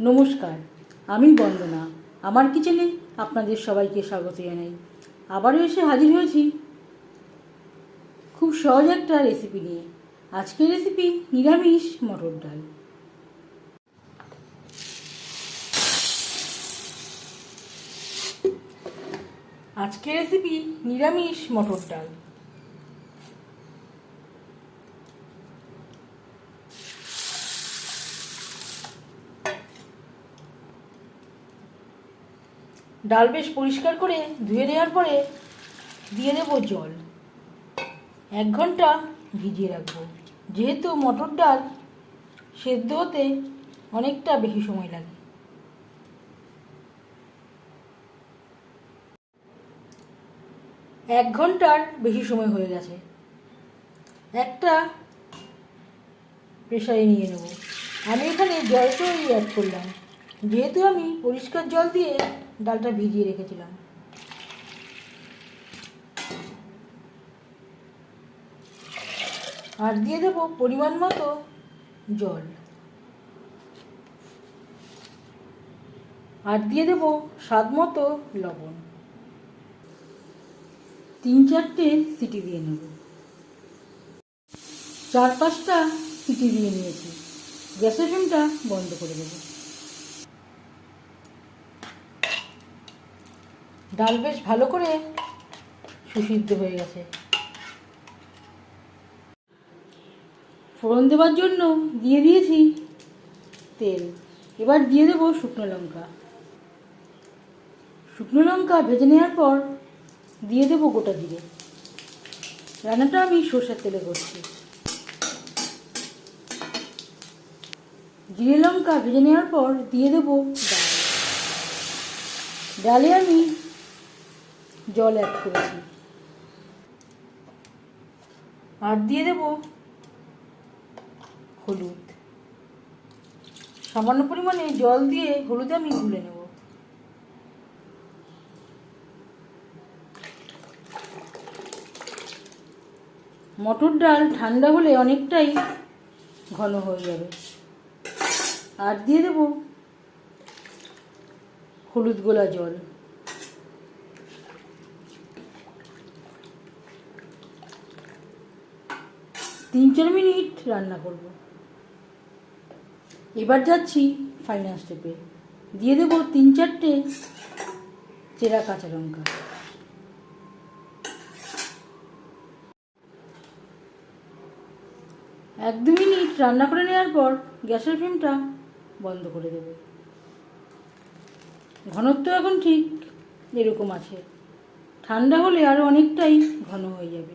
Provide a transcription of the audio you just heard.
নমস্কার, আমি বন্দনা। আমার কিচেনে আপনাদের সবাইকে স্বাগত জানাই। আবারও এসে হাজির হয়েছি। খুব সহজ একটা রেসিপি নিয়ে। আজকের রেসিপি নিরামিষ মটর ডাল। আজকের রেসিপি নিরামিষ মটর ডাল। ডাল বেশ পরিষ্কার করে ধুয়ে নেওয়ার পরে দিয়ে দেবো জল। এক ঘণ্টা ভিজিয়ে রাখব। যেহেতু মটর ডাল সেদ্ধ হতে অনেকটা বেশি সময় লাগে। এক ঘণ্টার বেশি সময় হয়ে গেছে। একটা প্রেশারে নিয়ে নেব। আমি এখানে জলটাই অ্যাড করলাম। যেহেতু আমি পরিষ্কার জল দিয়ে ডালটা ভিজিয়ে রেখেছিলাম। আর দিয়ে দেবো পরিমাণ মতো জল। আর দিয়ে দেবো স্বাদ মতো লবণ। তিন চারটে সিটি দিয়ে নেব। চার পাঁচটা সিটি দিয়ে নিয়েছি। গ্যাসের ফ্লেমটা বন্ধ করে দেবো। ডাল বেশ ভালো করে সুসিদ্ধ হয়ে গেছে। ফোড়ন দেওয়ার জন্য দিয়ে দিয়েছি তেল। এবার দিয়ে দেবো শুকনো লঙ্কা। শুকনো লঙ্কা ভেজে নেওয়ার পর দিয়ে দেবো গোটা জিরে। রান্নাটা আমি সর্ষের তেলে করছি। জিরে লঙ্কা ভেজে নেওয়ার পর দিয়ে দেবো ডাল। ডালে আমি জল অ্যাড করেছি। আর দিয়ে দেব হলুদ। সামান্য পরিমাণে জল দিয়ে হলুদ আমি গুলে নেব। মটর ডাল ঠান্ডা হলে অনেকটাই ঘন হয়ে যাবে। আর দিয়ে দেব হলুদ গোলা জল। তিন চার মিনিট রান্না করব। এবার যাচ্ছি ফাইনাল স্টেপে দিয়ে দেবো তিন চারটে চেরা কাঁচা লঙ্কা। এক দু মিনিট রান্না করে নেওয়ার পর গ্যাসের ফ্লেমটা বন্ধ করে দেব। ঘনত্ব এখন ঠিক এরকম আছে। ঠান্ডা হলে আরও অনেকটাই ঘন হয়ে যাবে।